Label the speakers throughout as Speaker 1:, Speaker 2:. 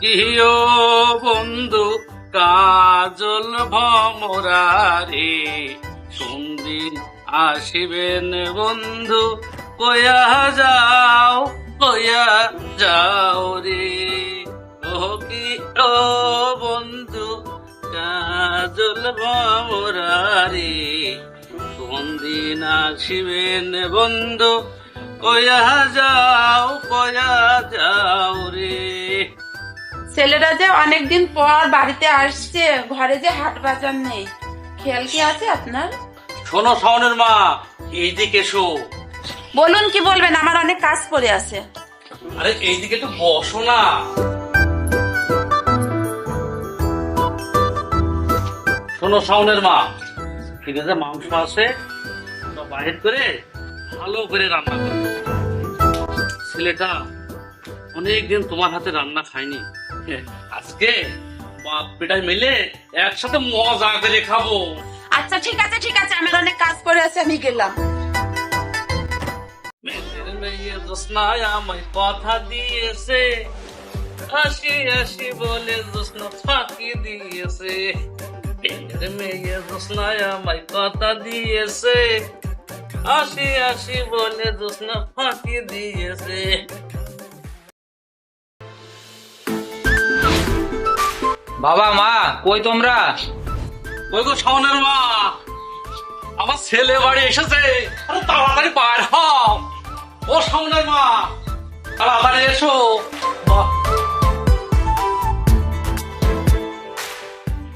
Speaker 1: কিও বন্ধু, কাজল ভমরারে সন্দিন আসিবেন বন্ধু, কয়া যাও কয়া যাও রে। ও কি, ও বন্ধু, কাজল ভমরারে, কোনদিন আসিবেন বন্ধু, কয়া যাও কয়া যাও রে।
Speaker 2: ছেলেরা যে অনেকদিন পর বাড়িতে আসছে ঘরে যে হাট বাজার নেই। খেয়াল কি আছে আপনার?
Speaker 1: শোনো শাওনের মা এইদিকে এসো।
Speaker 2: বলুন কি বলবেন? আমার অনেক কাজ পড়ে আছে।
Speaker 1: আরে এইদিকে একটু বসো না। শোনো শাওনের মা ফ্রিজে মাংস আছে বাইর করে ভালো করে রান্না করো। ছেলেটা অনেকদিন তোমার হাতে রান্না খায়নি। আজকে বাপ মিলে একসাথে মজা করে খাব।
Speaker 2: আচ্ছা ঠিক আছে ঠিক আছে আমার অনেক কাজ পড়ে আছে আমি গেলাম।
Speaker 1: জোসনায় আমায় কথা দিয়েছে। হাসি হাসি বলে জোসনা ফাঁকি দিয়েছে। মেয়ে জোসনায় আমায় কথা দিয়েছে। হাসি হাসি বলে জোসনা ফাঁকি দিয়েছে।
Speaker 3: বাবা মা কই তোমরা?
Speaker 1: ওই গো শাওনের মা আমার ছেলে বাড়ি এসেছে। আরে তাড়াতাড়ি পার হও। ও শাওনের মা তাড়াতাড়ি এসো।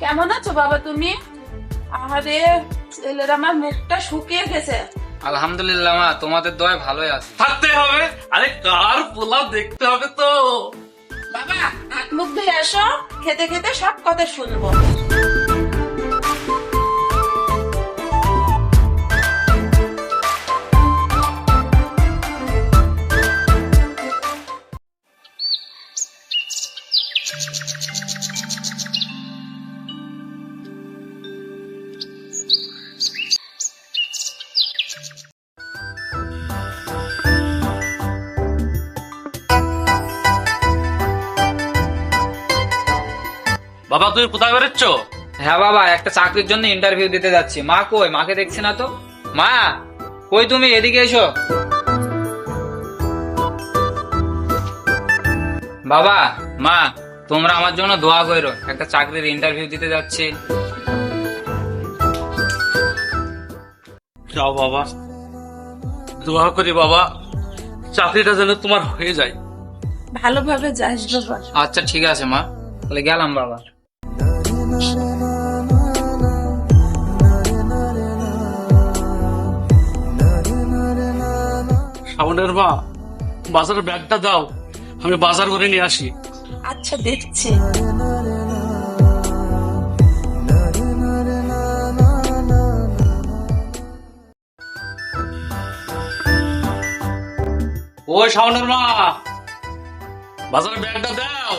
Speaker 2: কেমন আছো বাবা তুমি? আরে ছেলের আমার মুখটা শুকিয়ে গেছে।
Speaker 3: আলহামদুলিল্লাহ মা তোমাদের দয় ভালোই আছে।
Speaker 1: থাকতে হবে। আরে কার পোলাও দেখতে হবে তো?
Speaker 2: বাবা হাত মুখ ধুয়ে এসো খেতে খেতে সব কথা শুনব।
Speaker 1: বাবা তুমি কোথায় বেরোচ্ছ?
Speaker 3: হ্যাঁ বাবা একটা চাকরির জন্য ইন্টারভিউ দিতে যাচ্ছি। মা কই? মাকে দেখছি না তো? মা কই তুমি? এদিকে এসো। বাবা মা তোমরা আমার জন্য দোয়া করো একটা চাকরির ইন্টারভিউ দিতে যাচ্ছি।
Speaker 1: যাও বাবা। দোয়া করি বাবা চাকরিটা যেন তোমার হয়ে যায়।
Speaker 2: ভালোভাবে যাস বাবা।
Speaker 3: আচ্ছা ঠিক আছে মা। তাহলে গেলাম বাবা।
Speaker 1: শাওনের মা বাজারের ব্যাগটা দাও আমি বাজার করে নিয়ে আসি।
Speaker 2: আচ্ছা দেখছি।
Speaker 1: ও শাওনের মা বাজারের ব্যাগটা দাও।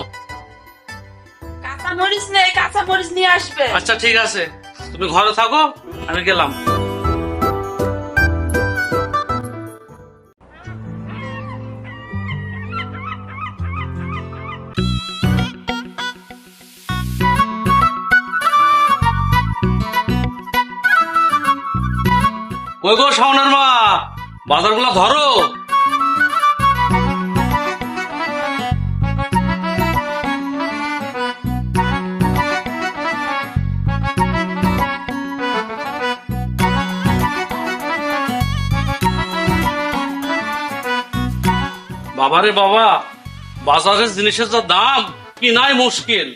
Speaker 2: কাঁচা মরিচ নেই কাঁচা মরিচ নিয়ে আসবে।
Speaker 1: আচ্ছা ঠিক আছে। তুমি ঘরে থাকো আমি গেলাম। কই গো শাওনের মা? বাজারগুলো ধরো। বাবারে বাবা, বাজারের জিনিসের যা দাম, কি কিনাই মুশকিল।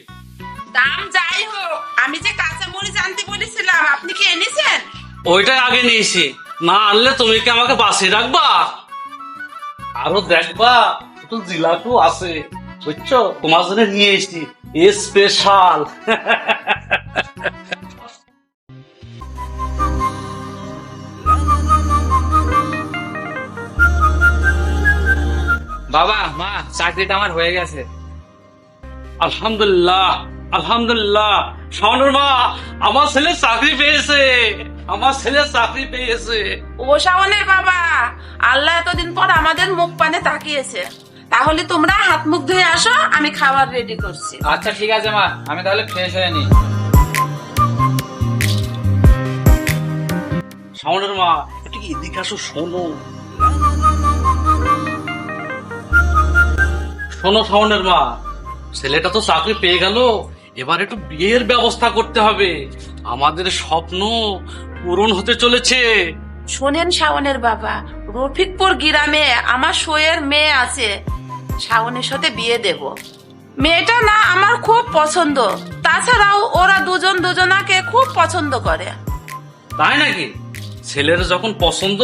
Speaker 2: দাম যাই হোক, আমি যে কাঁচা মরিচ আনতে বলেছিলাম, আপনি কি এনেছেন?
Speaker 1: ওইটাই আগে নিয়েছি। না আনলে তুমি কি আমাকে বাসি রাখবা? আরও দেখবা একটু জিলাপু আছে। বুঝছ? তোমার জন্য নিয়ে এসছি। স্পেশাল
Speaker 3: বাবা, মা, চাকরিটা আমার হয়ে গেছে।
Speaker 1: আলহামদুলিল্লাহ আলহামদুলিল্লাহ। শাওনের মা, আমার ছেলে চাকরি পেয়েছে। আমার ছেলে চাকরি পেয়েছে।
Speaker 2: ও শাওনের বাবা আল্লাহ এতদিন পর আমাদের মুখ পানে তাকিয়েছে। তাহলে তোমরা হাত মুখ ধুয়ে আসো আমি খাবার রেডি করছি।
Speaker 3: আচ্ছা ঠিক আছে মা। আমি তাহলে ফ্রেশ হয়ে নিই।
Speaker 1: শাওনের মা একটু এদিকে আসো শোনো। শোনো শাওনের মা ছেলেটা তো চাকরি পেয়ে গেল। এবার একটু বিয়ের ব্যবস্থা করতে হবে। আমাদের স্বপ্ন পূরণ হতে চলেছে।
Speaker 2: শোনেন শাওনের বাবা রফিকপুর গ্রামে আমার শোয়ের মেয়ে আছে। শাওনের সাথে বিয়ে দেব। মেয়েটা না আমার খুব পছন্দ। তাছাড়াও ওরা দুজন দুজনাকে খুব পছন্দ করে।
Speaker 1: তাই নাকি? ছেলের যখন পছন্দ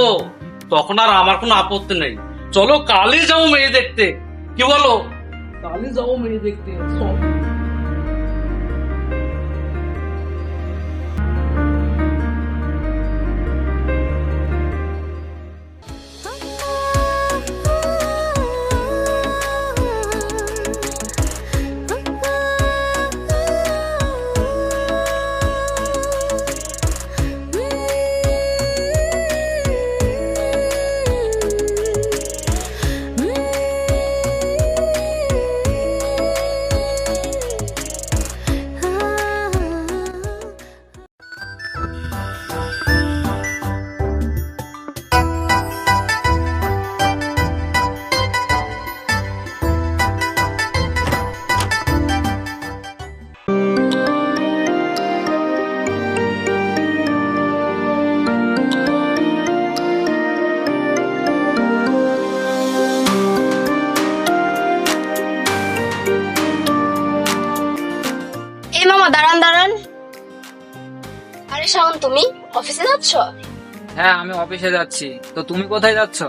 Speaker 1: তখন আর আমার কোনো আপত্তি নেই। চলো কালই যাও মেয়ে দেখতে। কি বলো? কালই যাও মেয়ে দেখতে।
Speaker 4: অফিসে যাচ্ছি।
Speaker 3: তো তুমি কোথায় যাচ্ছ?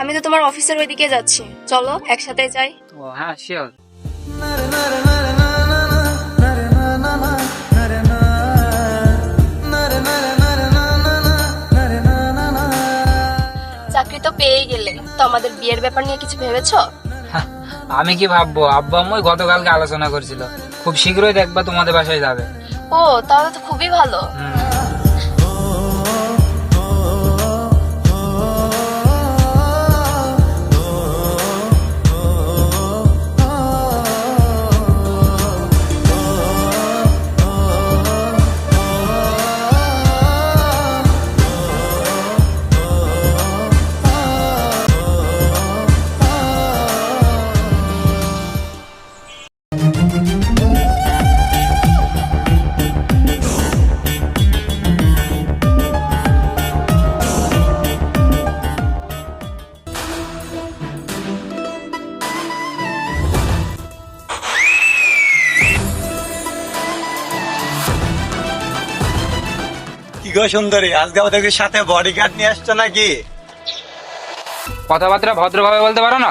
Speaker 4: আমি তো তোমার অফিসের ওইদিকে যাচ্ছি। চলো একসাথে যাই।
Speaker 3: ও হ্যাঁ শিওর
Speaker 4: চাকরি তো পেয়েই গেলে। তো আমাদের বিয়ের ব্যাপার নিয়ে কিছু ভেবেছো?
Speaker 3: আমি কি ভাববো? আব্বা আম্মুই গতকালকে আলোচনা করছিল। খুব শীঘ্রই দেখবা তোমাদের বাসায় যাবে।
Speaker 4: ও তাহলে তো খুবই ভালো।
Speaker 5: গো সুন্দরী আজকে আমাদের সাথে বডিগার্ড নিয়ে আসছো নাকি?
Speaker 3: কথাবার্তা ভদ্রভাবে বলতে পারো না?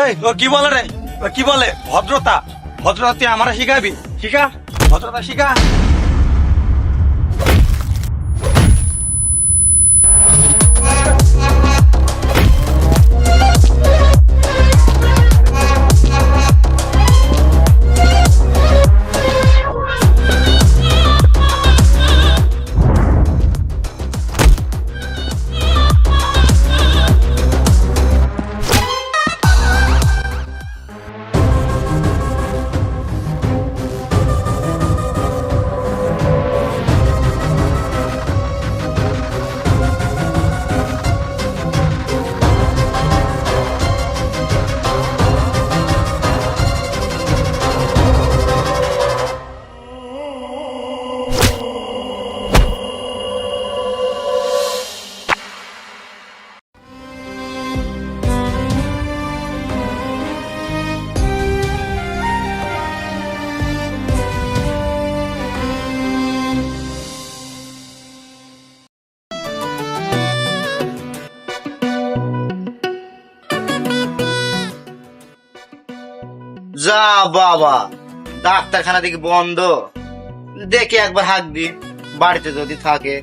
Speaker 5: এই ও কি বলে রে? ও কি বলে? ভদ্রতা। ভদ্রতা তুই আমার শিখাবি? শিখা? ভদ্রতা শিখা?
Speaker 6: বাবা ডাক্তারখানা দিকে বন্ধ। দেখে একবার হাঁকবি বাড়িতে যদি থাকে।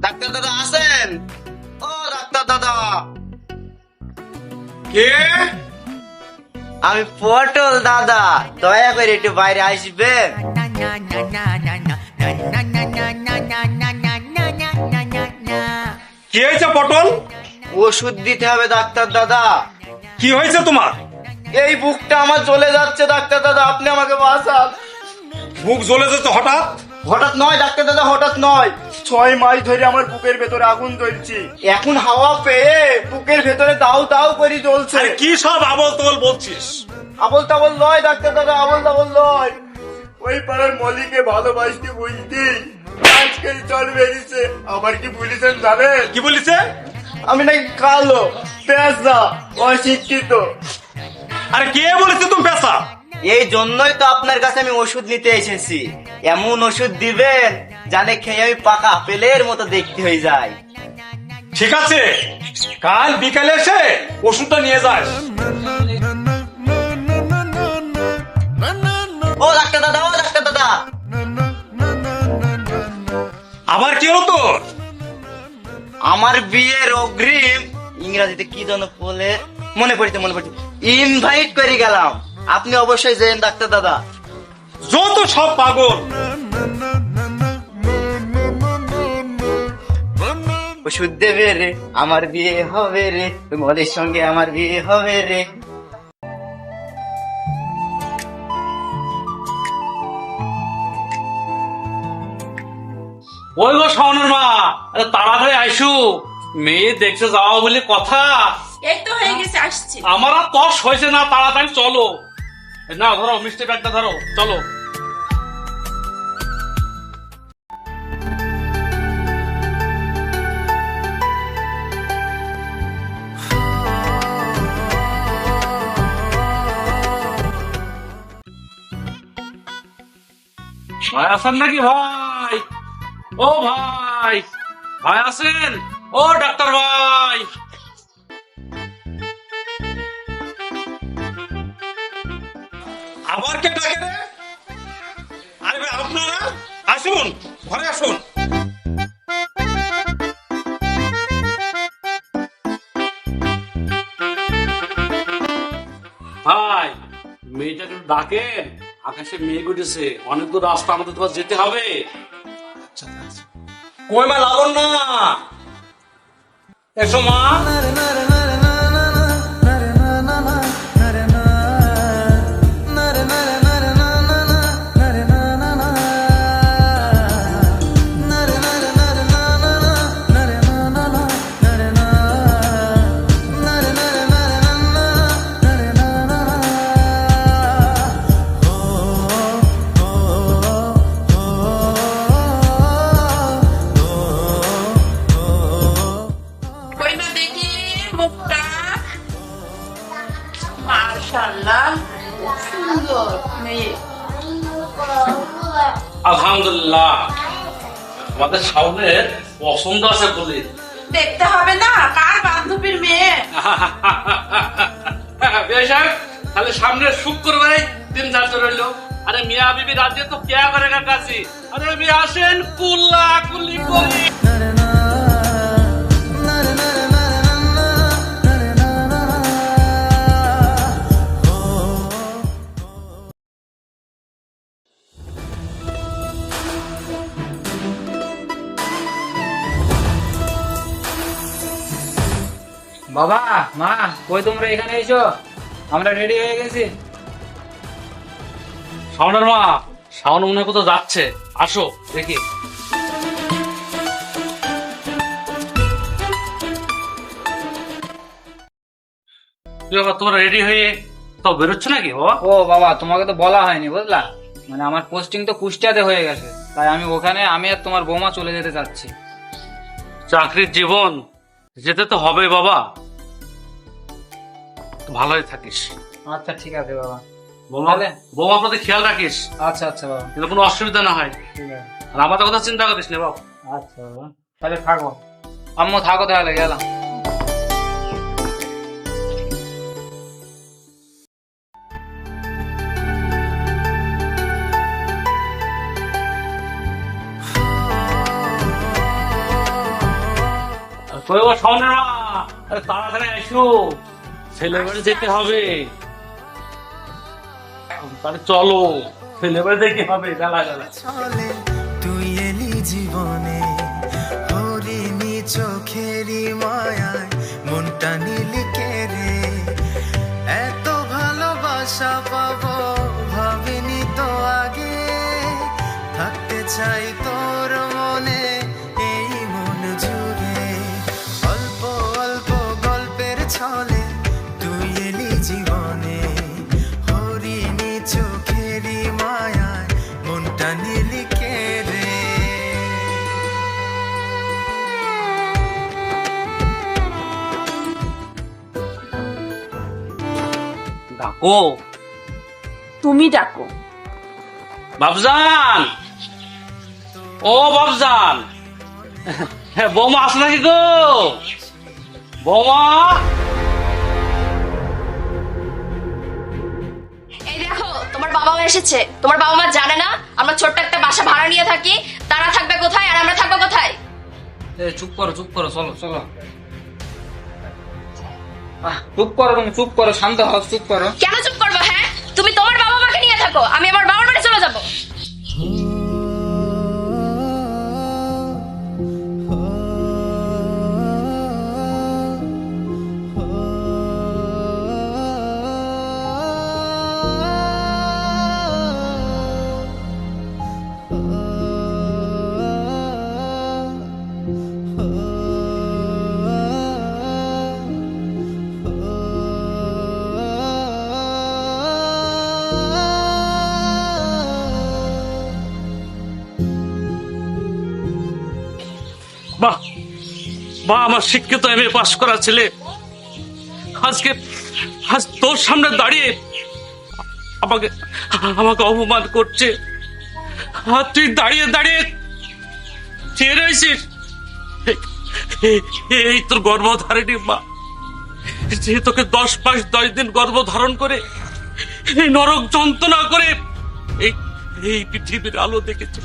Speaker 6: ডাক্তার দাদা আসেন। ও ডাক্তার দাদা।
Speaker 5: কে?
Speaker 6: আমি পটল দাদা দয়া করে একটু বাইরে আসবেন।
Speaker 5: কি হয়েছে পটল?
Speaker 6: ওষুধ দিতে হবে ডাক্তার দাদা।
Speaker 5: কি হয়েছে তোমার?
Speaker 6: এই বুকটা আমার চলে যাচ্ছে ডাক্তার দাদা আপনি আমাকে বাঁচান।
Speaker 5: বুক জ্বলে যাচ্ছে হঠাৎ?
Speaker 6: হঠাৎ নয় ডাক্তার দাদা হঠাৎ নয়। ছয় মাস ধরে আমার বুকের ভেতরে আগুন জ্বলছে এখন হাওয়া পেয়ে বুকের ভেতরে দাউ দাউ করে জ্বলছে।
Speaker 5: আরে কি সব আবল তোল বলছিস?
Speaker 6: আবল তাবল নয় ডাক্তার দাদা আবল তাবল নয়। ওই পাড়ার মলিকে ভালোবাসতে বুঝতি আজকে চল বেরিয়েছে। আবার কি বলিছেন জানেন?
Speaker 5: কি বলিছে?
Speaker 6: আমি নাকি কালো পেঁচা অশিক্ষিত।
Speaker 5: আরে কে বলেছে তুমি পেশা
Speaker 6: এই জন্যই তো আপনার কাছে আমি ওষুধ নিতে এসেছি। এমন ওষুধ দিবেন জানে খেয়ে আমি পাকা আপেলের মতো দেখতে হয়ে যায়।
Speaker 5: ঠিক আছে কাল বিকালে এসে ওষুধটা নিয়ে যাস।
Speaker 6: ও ডাক্তার দাদা ও ডাক্তার দাদা।
Speaker 5: আবার কি হলো তোর?
Speaker 6: আমার বিয়ের অগ্রিম ইংরাজিতে কি যেন বলে? মনে পড়িতে মনে পড়িতে। ইনভাইট করে গেলাম। আপনি অবশ্যই যেন ডাক্তার দাদা।
Speaker 5: যত সব পাগল।
Speaker 6: ওষুধ দেবে রে আমার বিয়ে হবে রে। তোমাদের সঙ্গে আমার বিয়ে হবে রে।
Speaker 1: ওই গো শাওনের মা তাড়াতাড়ি আইসু। মেয়ে দেখতে যাওয়া বলে কথা।
Speaker 2: এই তো হয়ে গেছে আসছি।
Speaker 1: আমার আর তস হয়েছে না তাড়াতাড়ি চলো। না ধরো মিষ্টি ব্যাগটা ধরো চলো। ভাই আছেন নাকি ভাই? ও ভাই ভাই আছেন? ও ডাক্তার ভাই।
Speaker 5: আবার কে ডাকে রে? আরে ভাই, আপনারা? আসুন, ঘরে আসুন।
Speaker 1: ভাই মেয়েটা একটু ডাকেন। আকাশে মেঘ উঠেছে। অনেক দূর রাস্তা আমাদের তোমার যেতে হবে।
Speaker 5: কই মা লাবণ না এসো মা।
Speaker 1: পছন্দ আছে বলে।
Speaker 2: দেখতে হবে না কার বান্ধবীর মেয়ে?
Speaker 1: বেশাক তাহলে সামনে শুক্রবারে দিন ধার্য রইল। আরে মিয়া বিবি রাজ্যে তো কেয়া করে কাছে আরে মিয়া আসেন কুল্লা
Speaker 3: বাবা মা কই তোমরা এখানে এসো? আমরা রেডি হয়ে গেছি।
Speaker 1: শাওনের মা শাওন মনে কোথাও যাচ্ছে। আসো দেখি। কি তোমরা রেডি হয়ে তো বেরোচ্ছ নাকি বাবা?
Speaker 3: ও বাবা তোমাকে তো বলা হয়নি বুঝলা? মানে আমার পোস্টিং তো কুষ্টিয়াতে হয়ে গেছে। তাই আমি ওখানে আমি আর তোমার বৌমা চলে যেতে চাচ্ছি।
Speaker 1: চাকরির জীবন যেতে তো হবে বাবা। ভালোই থাকিস।
Speaker 3: আচ্ছা ঠিক আছে বাবা।
Speaker 1: বৌমা? বৌমা প্রতি খেয়াল রাখিস।
Speaker 3: আচ্ছা আচ্ছা বাবা।
Speaker 1: যেন কোনো অসুবিধা না হয়। আর আমাদের কথা চিন্তা করিস না বাবা।
Speaker 3: আচ্ছা বাবা। তাহলে থাকো। আম্মু থাকো তাহলে গেলাম।
Speaker 1: শাওনের মা আরে তাড়াতাড়ি আইসো ছেলে যেতে হবে। তাহলে চলো হবে।
Speaker 7: তুই এলি জীবনে মায়ায়, মনটা নীলি রে এত ভালোবাসা পাবো
Speaker 1: ডাকো
Speaker 2: তুমি ডাকো।
Speaker 1: বাবজান ও বাবজান হ্যাঁ বৌমা আসো নাকি গো? বৌমা!
Speaker 4: এই দেখো তোমার বাবা মা এসেছে। তোমার বাবা মা জানে না আমরা ছোট্ট একটা বাসা ভাড়া নিয়ে থাকি। তারা থাকবে কোথায় আর আমরা থাকব কোথায়?
Speaker 3: চুপ করো চুপ করো চলো চলো। চুপ করো তুমি, চুপ করো, শান্ত হও, চুপ করো।
Speaker 4: কেন চুপ করব হ্যাঁ? তুমি তোমার বাবা মাকে নিয়ে থাকো, আমি আমার বাবার বাড়ি চলে যাব।
Speaker 1: বাহ আমার শিক্ষিত এম এ পাশ করা ছেলে। আজকে, আজ তোর সামনে দাঁড়িয়ে আমাকে আমাকে অপমান করছে। আর তুই দাঁড়িয়ে দাঁড়িয়ে চেয়ে রয়েছিস? এই- তোর গর্ভধারিণী মা, যে তোকে দশ মাস, দশ দিন গর্ভ ধারণ করে এই নরক যন্ত্রণা করে এই এই পৃথিবীর আলো দেখেছে।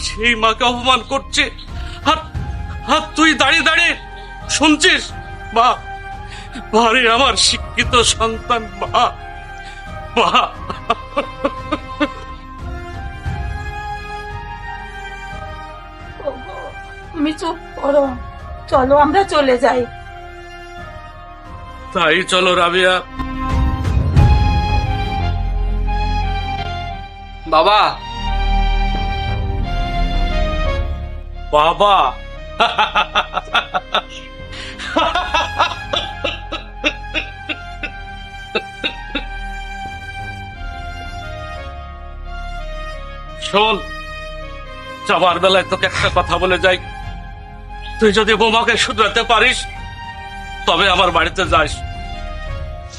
Speaker 1: সেই মাকে অপমান করছে। আর তুই দাঁড়িয়ে দাঁড়িয়ে শুনছিস? মা বারে আমার শিক্ষিত সন্তান মা মা।
Speaker 2: তুমি চুপ করো। চলো আমরা চলে যাই।
Speaker 1: তাই চলো রাবিয়া।
Speaker 3: বাবা।
Speaker 1: বাবা শোন যাবার বেলায় তোকে একটা কথা বলে যাই। তুই যদি বোমাকে শুধরাতে পারিস, তবে আমার বাড়িতে যাস।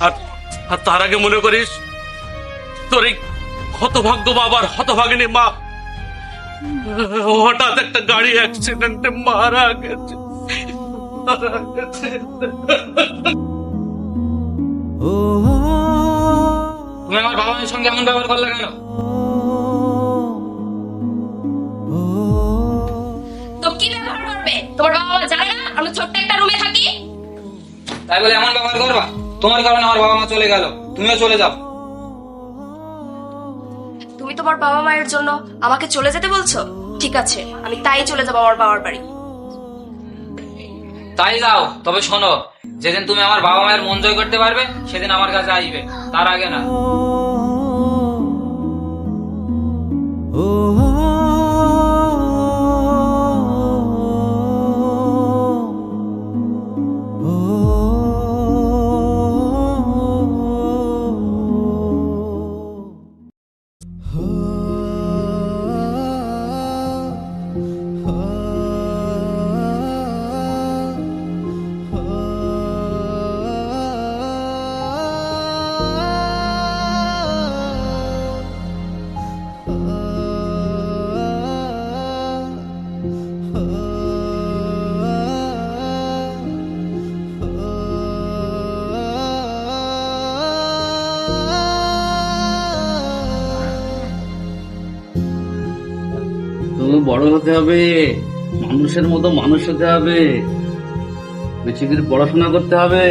Speaker 1: আর আর তার আগে মনে করিস, তোর এই হতভাগ্য বাবার হতভাগিনী মা হঠাৎ একটা গাড়ি অ্যাক্সিডেন্টে মারা গেছে। মারা গেছে।
Speaker 3: তুমি আমার বাবা মায়ের সঙ্গে এমন ব্যবহার করলে কেন?
Speaker 4: তো কি ব্যবহার করবে? তোমার বাবা মা জানে না? আমরা ছোট্ট একটা রুমে থাকি।
Speaker 3: তাই বলে এমন ব্যবহার করবা? তোমার কারণে আমার বাবা মা চলে গেল। তুমিও চলে যাও।
Speaker 4: তুমি তোমার বাবা মায়ের জন্য আমাকে চলে যেতে বলছো? ঠিক আছে, আমি তাই চলে যাব আমার বাবার বাড়ি।
Speaker 3: তাই যাও, তবে শোনো, যেদিন তুমি আমার বাবা মায়ের মন জয় করতে পারবে, সেদিন আমার কাছে আসবে, তার আগে না।
Speaker 1: হতে হবে মানুষের মতো মানুষ হতে হবে বেশি কিছু পড়াশোনা করতে হবে।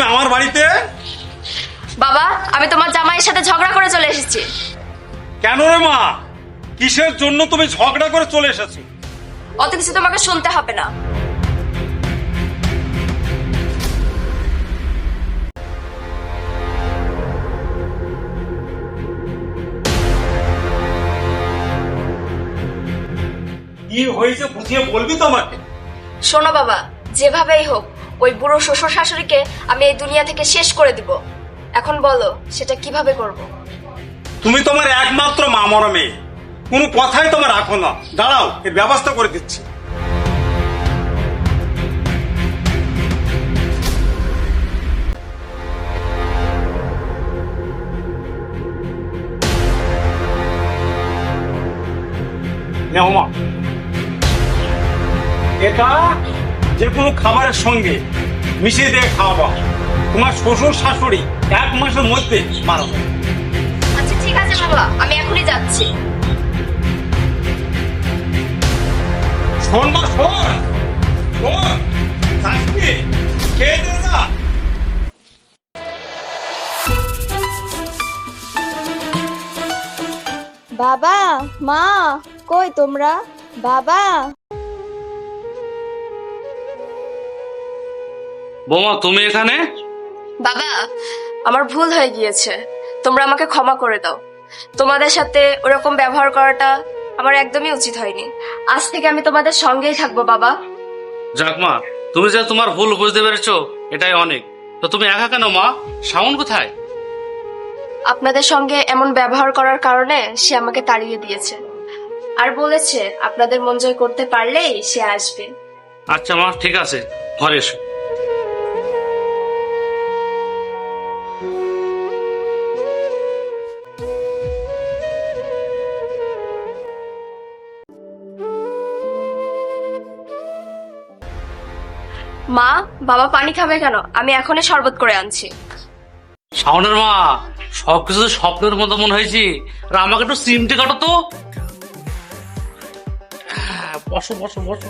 Speaker 4: তুমি
Speaker 5: আমার বাড়িতে?
Speaker 4: বাবা আমি তোমার জামাইয়ের সাথে ঝগড়া করে চলে এসেছি।
Speaker 5: কেন রে মা? কিসের জন্য তুমি ঝগড়া করে চলে এসেছ?
Speaker 4: অত কিছু তোমাকে শুনতে হবে না।
Speaker 5: কি হয়েছে বুঝিয়ে বলবি তো আমাকে?
Speaker 4: শোনো বাবা যেভাবেই হোক ওই বুড়ো শ্বশুর শাশুড়িকে আমি এই দুনিয়া থেকে শেষ করে দিব। এখন বলো, সেটা কীভাবে করব?
Speaker 5: তুমি তোমার একমাত্র মা মরা মেয়ে। কোনো কথাই তোমার রাখো না। দাঁড়াও, এর ব্যবস্থা করে দিচ্ছি। নেও মা। এটা যে কোনো খাবারের সঙ্গে মিশিয়ে দিয়ে খাওয়াবা তোমার শ্বশুর শাশুড়ি এক মাসের মধ্যে মারা।
Speaker 4: আচ্ছা ঠিক আছে বাবা আমি এখনই যাচ্ছি।
Speaker 5: শোন শোন। খেয়ে দে না।
Speaker 8: বাবা মা কই তোমরা? বাবা।
Speaker 1: বৌমা তুমি এখানে?
Speaker 4: বাবা আমার ভুল হয়ে গিয়েছে। তোমরা আমাকে ক্ষমা করে দাও। তোমাদের সাথে ওরকম ব্যবহার করাটা আমার একদমই উচিত হয়নি। আজ থেকে আমি তোমাদের সঙ্গেই থাকব বাবা।
Speaker 1: যাক মা তুমি যে তোমার ভুল বুঝতে পেরেছ এটাই অনেক। তো তুমি একা কেন মা? শাওন কোথায়?
Speaker 4: আপনাদের সঙ্গে এমন ব্যবহার করার কারণে সে আমাকে তাড়িয়ে দিয়েছে। আর বলেছে আপনাদের মন জয় করতে পারলেই সে আসবে।
Speaker 1: আচ্ছা মা ঠিক আছে। ঘরে এসো।
Speaker 4: মা বাবা পানি খাবে কেন? আমি এখনই শরবত করে আনছি।
Speaker 1: শাওনের মা সবকিছু স্বপ্নের মতো মনে হয়েছে। আর আমাকে একটু সিমটে কাটো তো। হ্যাঁ, বসো বসো বসো।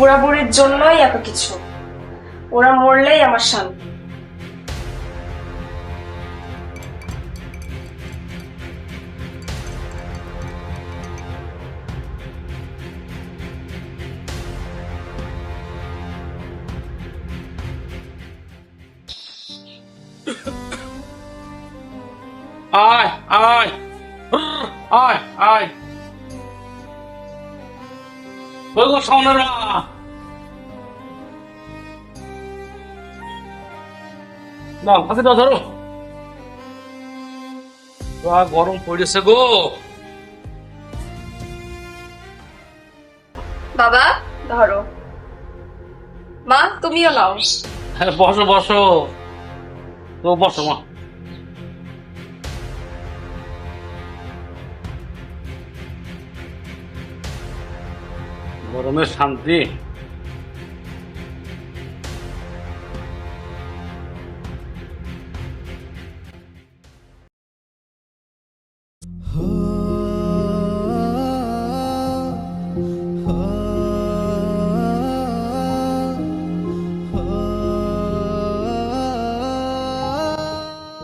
Speaker 4: দুই বুড়া বুড়ির জন্যই এত কিছু। ওরা মরলেই আমার শান্তি
Speaker 1: আয় আয়। ওই গো শাওনের মা না হাতে ধরো। যা গরম পড়েছে গো।
Speaker 4: বাবা ধরো। মা তুমিও নাও।
Speaker 1: হ্যাঁ বসো বসো। তো বসো মা। গরমের শান্তি।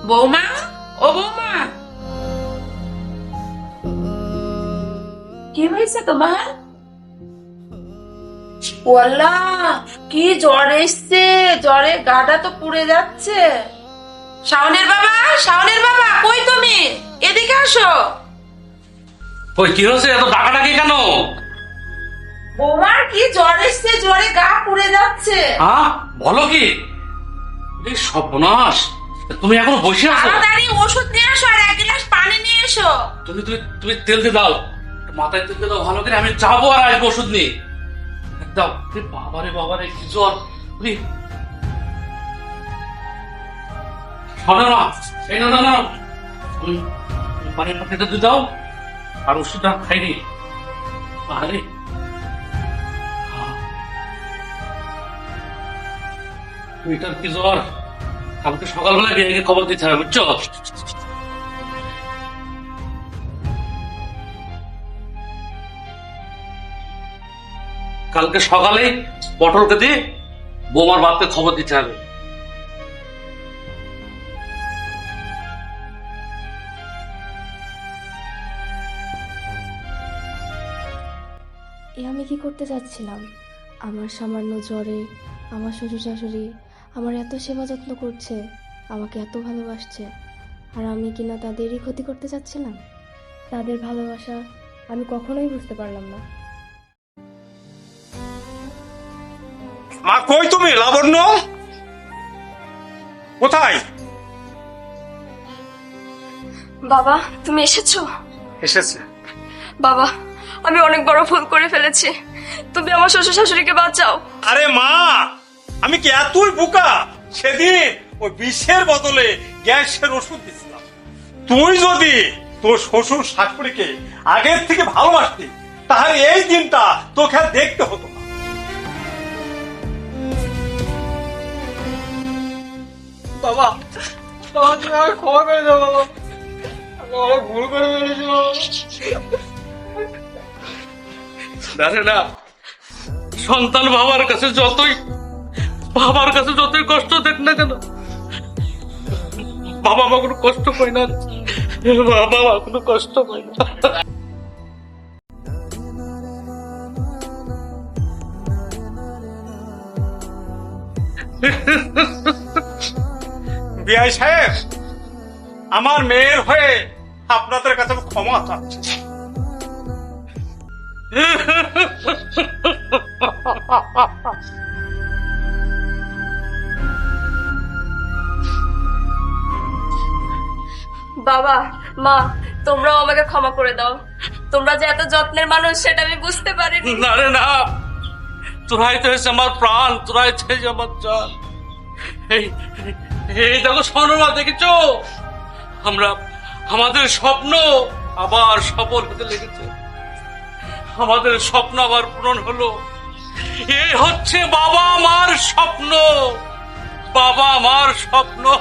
Speaker 2: বৌমা? ও বৌমা! কি হয়েছে তোমার? ওয়াল্লা কি জ্বর এসছে? জ্বরে গাটা তো পুড়ে যাচ্ছে। শাওনের বাবা শাওনের বাবা কই তুমি? এদিকে আসো।
Speaker 1: ওই কি হয়েছে? এত ডাকাডাকি কেন?
Speaker 2: বৌমার কি জ্বর এসছে? জ্বরে গা পুড়ে যাচ্ছে।
Speaker 1: হ্যাঁ? বলো কি? এই সর্বনাশ। তুমি এখনও বসে আছো?
Speaker 2: তাড়াতাড়ি ওষুধ নিয়ে আসো আর এক গ্লাস পানি নিয়ে এসো।
Speaker 1: তুমি তুমি তুমি তেল দিয়ে দাও। মাথায় তেল দিয়ে দাও ভালো করে। আমি যাব আর আসব ওষুধ নিয়ে। দাও, এ বাবারে বাবারে কি জ্বর? আর ওষুধটা খাইনি আরে। কি কালকে সকালবেলা খবর দিতে হবে, বুঝছ? কালকে সকালে পটলকে দিয়ে বৌমার বাপকে খবর দিতে হবে।
Speaker 9: এ আমি কি করতে যাচ্ছিলাম? আমার সামান্য জ্বরে, আমার শ্বশুর শাশুড়ি আমার এত সেবা যত্ন করছে, আমাকে এত ভালোবাসছে, আর আমি কিনা তাদেরই ক্ষতি করতে চাচ্ছিলাম? তাদের ভালোবাসা আমি কখনোই বুঝতে পারলাম না।
Speaker 5: মা কই তুমি? লাবণ্য? কোথায়?
Speaker 4: বাবা তুমি এসেছ?
Speaker 5: এসেছে।
Speaker 4: বাবা আমি অনেক বড় ভুল করে ফেলেছি। তুমি আমার শ্বশুর শাশুড়িকে বাঁচাও।
Speaker 5: আরে মা আমি কি এতই বোকা? সেদিন ওই বিষের বদলে গ্যাসের ওষুধ দিছিলাম তুই যদি তোর শ্বশুর শাশুড়িকে আগের থেকে ভালোবাসতি তাহলে এই দিনটা তোকে আর দেখতে হতো
Speaker 1: সন্তান বাবার কাছে যতই, বাবার কাছে যতই কষ্ট দেখ না কেন, বাবা মা কোনো কষ্ট পায় না। বাবা মা কোনো কষ্ট পায় না।
Speaker 5: বিআই সাহেব আমার মেয়ের হয়ে আপনাদের কাছে ক্ষমা চাচ্ছি।
Speaker 4: বাবা মা তোমরাও আমাকে ক্ষমা করে দাও। তোমরা যে এত যত্নের মানুষ সেটা আমি বুঝতে পারিনি।
Speaker 1: না রে না। তোরাই তো হয়েছে আমার প্রাণ তোরাই তো হয়েছে আমার জান। এই এই দেখো সোনমা দেখেছ? আমরা, আমাদের স্বপ্ন আবার সফল হতে লেগেছে। আমাদের স্বপ্ন আবার পূরণ হলো। এই হচ্ছে বাবা মার স্বপ্ন। বাবা মার স্বপ্ন।